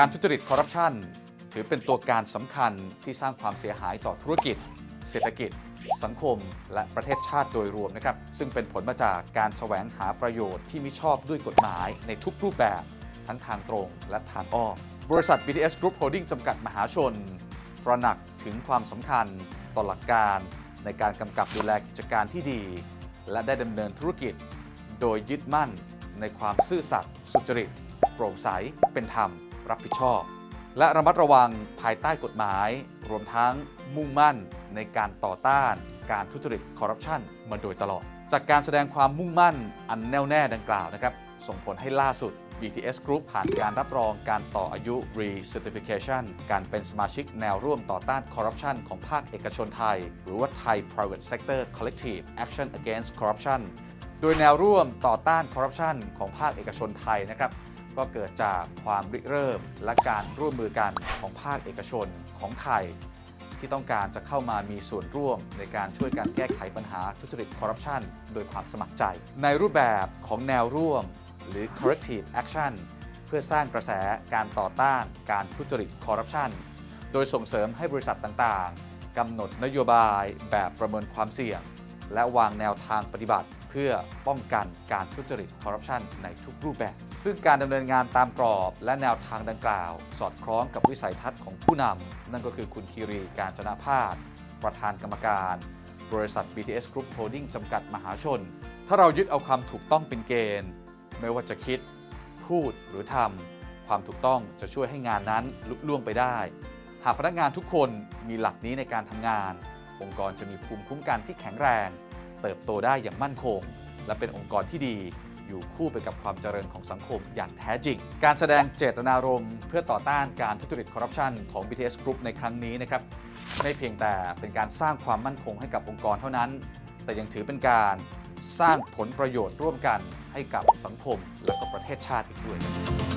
การทุจริตคอร์รัปชันถือเป็นตัวการสำคัญที่สร้างความเสียหายต่อธุรกิจ เศรษฐกิจ สังคม และประเทศชาติโดยรวมนะครับ ซึ่งเป็นผลมาจากการแสวงหาประโยชน์ที่มิชอบด้วยกฎหมายในทุกรูปแบบ ทั้งทางตรงและทางอ้อมบริษัท BTS Group Holding จำกัดมหาชน ตระหนักถึงความสำคัญต่อหลักการในการกำกับดูแลกิจการที่ดี และได้ดำเนินธุรกิจ โดยยึดมั่นในความซื่อสัตย์สุจริต โปร่งใสเป็นธรรม รับผิดชอบ และระมัดระวังภายใต้กฎหมาย รวมทั้งมุ่งมั่นในการต่อต้าน การทุจริตคอร์รัปชันมาโดยตลอด จากการแสดงความมุ่งมั่นอันแน่วแน่ดังกล่าวนะครับส่งผลให้ล่าสุด BTS Group ผ่านการรับรองการต่ออายุ Recertification การเป็นสมาชิกแนวร่วมต่อต้านคอร์รัปชันของภาคเอกชนไทย หรือว่า Thai Private Sector Collective Action Against Corruption โดยแนวร่วมต่อต้านคอร์รัปชันของภาคเอกชนไทยนะครับ ก็เกิดจากความริเริ่มและการร่วมมือกันของภาคเอกชนของไทย ที่ต้องการจะเข้ามามีส่วนร่วมในการช่วยการแก้ไขปัญหาทุจริตคอร์รัปชันโดยความสมัครใจ ในรูปแบบของแนวร่วม หรือ corrective action เพื่อสร้างกระแสการต่อต้านการทุจริตคอร์รัปชันโดยส่งเสริมให้บริษัทต่างๆกำหนดนโยบายแบบประเมินความเสี่ยง และวางแนวทางปฏิบัติ พื่อป้องกันการทุจริตคอร์รัปชันในทุกรูปแบบ ซึ่งการดำเนินงานตามกรอบ และแนวทางดังกล่าว สอดคล้องกับวิสัยทัศน์ของผู้นำนั่นก็คือคุณคีรีการจนาพาสประธานกรรมการ บริษัท BTS Group Holding จำกัดมหาชน ถ้าเรายึดเอาความถูกต้องเป็นเกณฑ์ ไม่ว่าจะคิด พูดหรือทำความถูกต้องจะช่วยให้งานนั้นลุล่วงไปได้ หากพนักงานทุกคนมีหลักนี้ในการทำงาน องค์กรจะมีภูมิคุ้มกันที่แข็งแรง เติบโตได้อย่างมั่นคง และเป็นองค์กรที่ดี อยู่คู่ไปกับความเจริญของสังคมอย่างแท้จริง การแสดงเจตนารมณ์เพื่อต่อต้านการทุจริตคอร์รัปชันของ BTS Group ในครั้งนี้นะครับไม่เพียงแต่เป็นการสร้างความมั่นคงให้กับองค์กรเท่านั้น แต่ยังถือเป็นการสร้างผลประโยชน์ร่วมกันให้กับสังคมและก็ประเทศชาติอีกด้วยครับ